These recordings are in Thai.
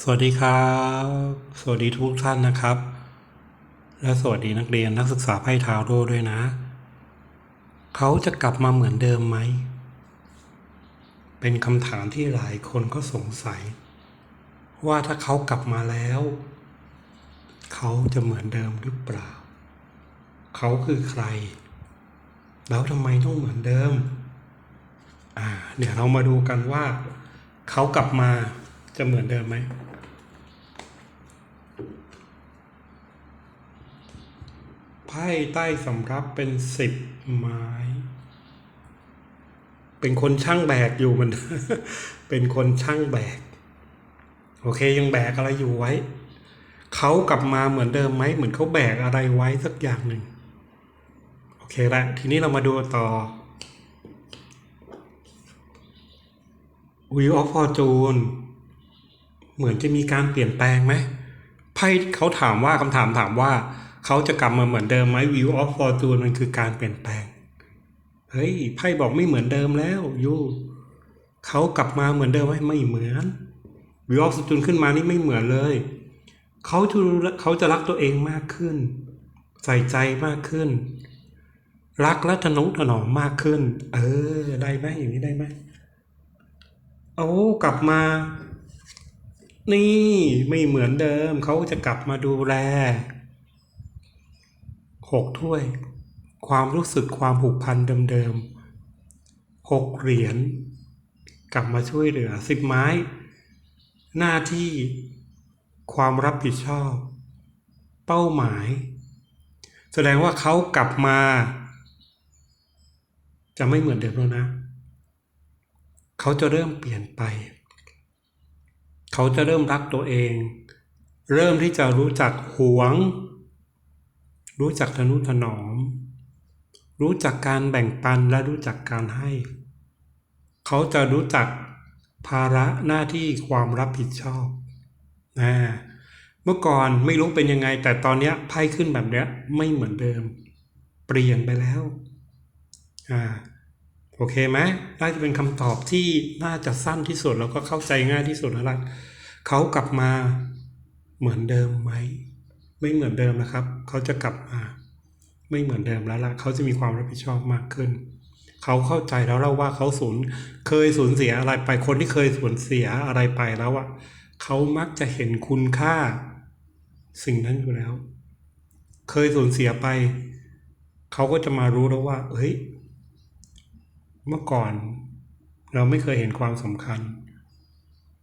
สวัสดีครับ สวัสดีทุกท่านนะครับ และสวัสดีนักเรียนนักศึกษาไพ่ทาวโร่ด้วยนะ เขาจะกลับมาเหมือนเดิมไหม เป็นคำถามที่หลายคนก็สงสัย ว่าถ้าเขากลับมาแล้ว เขาจะเหมือนเดิมหรือเปล่า เขาคือใคร แล้วทำไมต้องเหมือนเดิม อ่า เดี๋ยวเรามาดูกันว่า เขากลับมาจะเหมือนเดิมไหม พ่ใต้สำรับเป็นสิบไม้ เป็นคนช่างแบกอยู่มัน เป็นคนช่างแบก โอเคยังแบกอะไรอยู่ไว้ เขากลับมาเหมือนเดิมไหมเหมือนเขาแบกอะไรไว้สักอย่างหนึ่ง โอเคละทีนี้เรามาดูต่อ Wheel of Fortune เหมือนจะมีการเปลี่ยนแปลงไหมไพ่เขาถามว่าคำถามถามว่า เขาจะกลับมาเหมือนเดิมไหม Wheel of Fortune มันคือการเปลี่ยนแปลง เฮ้ยไพ่บอกไม่เหมือนเดิมแล้วยูเขากลับมาเหมือนเดิมไหมไม่เหมือน Wheel of Fortune ขึ้นมานี่ไม่เหมือนเลยเขาจะเขาจะรักตัวเองมากขึ้น ใส่ใจมากขึ้น รักและทนุถนอมมากขึ้น เออได้ไหมอย่างนี้ได้ไหมโอ้กลับมา นี่ไม่เหมือนเดิม เขาจะกลับมาดูแล หกถ้วย ความรู้สึกความผูกพันเดิมๆหกเหรียญกลับมาช่วยเหลือสิบไม้ หน้าที่ ความรับผิดชอบ เป้าหมาย แสดงว่าเขากลับมา จะไม่เหมือนเดิมแล้วนะ เขาจะเริ่มเปลี่ยนไป เขาจะเริ่มรักตัวเอง เริ่มที่จะรู้จักหวง รู้จักทนุถนอม รู้จักการแบ่งปันและรู้จักการให้ เขาจะรู้จักภาระหน้าที่ความรับผิดชอบนะเมื่อก่อนไม่รู้เป็นยังไง แต่ตอนนี้ไพ่ขึ้นแบบเนี้ยไม่เหมือนเดิม เปลี่ยนไปแล้วอ่าโอเคไหมน่าจะเป็นคำตอบที่น่าจะสั้นที่สุดแล้วก็เข้าใจง่ายที่สุดแล้วล่ะเขากลับมาเหมือนเดิมไหม ไม่เหมือนเดิมนะครับ เขาจะกลับมา ไม่เหมือนเดิมแล้วล่ะ เขาจะมีความรับผิดชอบมากขึ้น เขาเข้าใจแล้วเราว่าเขาสูญเคยสูญเสียอะไรไป คนที่เคยสูญเสียอะไรไปแล้วอะเขามักจะเห็นคุณค่า สิ่งนั้นอยู่แล้ว เคยสูญเสียไป เขาก็จะมารู้แล้วว่า เฮ้ย เมื่อก่อน เราไม่เคยเห็นความสำคัญ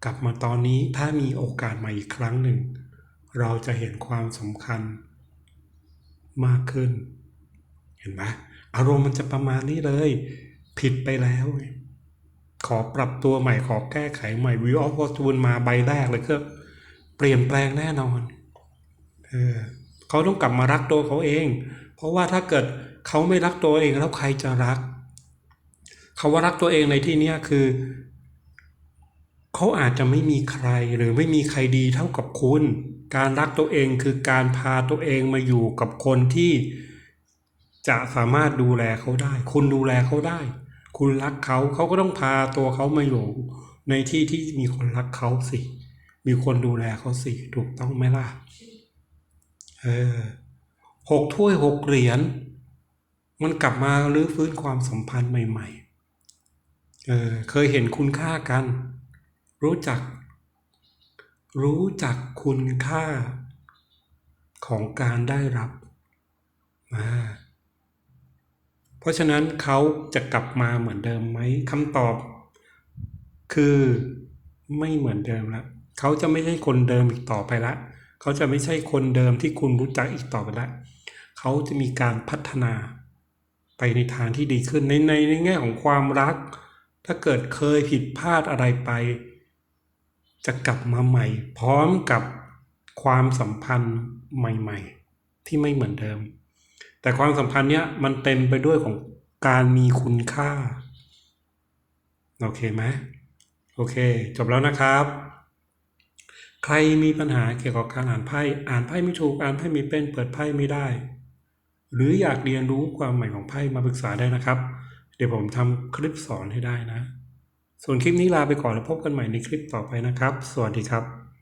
กลับมาตอนนี้ถ้ามีโอกาสมาอีกครั้งหนึ่ง เราจะเห็นความสำคัญมากขึ้น เห็นไหมอารมณ์มันจะประมาณนี้เลย ผิดไปแล้ว ขอปรับตัวใหม่ขอแก้ไขใหม่วิวออฟฟอร์จูนมาใบแรกเลยก็เปลี่ยนแปลงแน่นอนเออเขาต้องกลับมารักตัวเขาเอง เพราะว่าถ้าเกิดเขาไม่รักตัวเองแล้วใครจะรักเขาว่ารักตัวเองในที่นี้คือเขาอาจจะไม่มีใครหรือไม่มีใครดีเท่ากับคุณ การรักตัวเองคือการพาตัวเองมาอยู่กับคนที่จะสามารถดูแลเขาได้ คุณดูแลเขาได้ คุณรักเขาเขาก็ต้องพาตัวเขามาอยู่ในที่ที่มีคนรักเขาสิ มีคนดูแลเขาสิ ถูกต้องไหมล่ะ เออหกถ้วยหกเหรียญ มันกลับมารื้อฟื้นความสัมพันธ์ใหม่ ๆ เออ เคยเห็นคุณค่ากัน รู้จัก รู้จักคุณค่าของการได้รับอ่าเพราะฉะนั้นเขาจะกลับมาเหมือนเดิมไหมคำตอบ คือไม่เหมือนเดิมล้วเขาจะไม่ใช่คนเดิมอีกต่อไปละเขาจะไม่ใช่คนเดิมที่คุณรู้จักอีกต่อไปละเขาจะมีการพัฒนาไปในทางที่ดีขึ้นในในในแง่ของความรัก ถ้าเกิดเคยผิดพลาดอะไรไป จะกลับมาใหม่ พร้อมกับความสัมพันธ์ใหม่ ๆ ที่ไม่เหมือนเดิม แต่ความสัมพันธ์เนี้ยมันเต็มไปด้วยของการมีคุณค่า โอเคไหมโอเค จบแล้วนะครับ ใครมีปัญหาเกี่ยวกับการอ่านไพ่อ่านไพ่ไม่ถูกอ่านไพ่ไม่เป็นเปิดไพ่ไม่ได้ หรืออยากเรียนรู้ความใหม่ของไพ่มาปรึกษาได้นะครับ เดี๋ยวผมทำคลิปสอนให้ได้นะ ส่วนคลิปนี้ลาไปก่อนแล้วพบกันใหม่ในคลิปต่อไปนะครับ สวัสดีครับ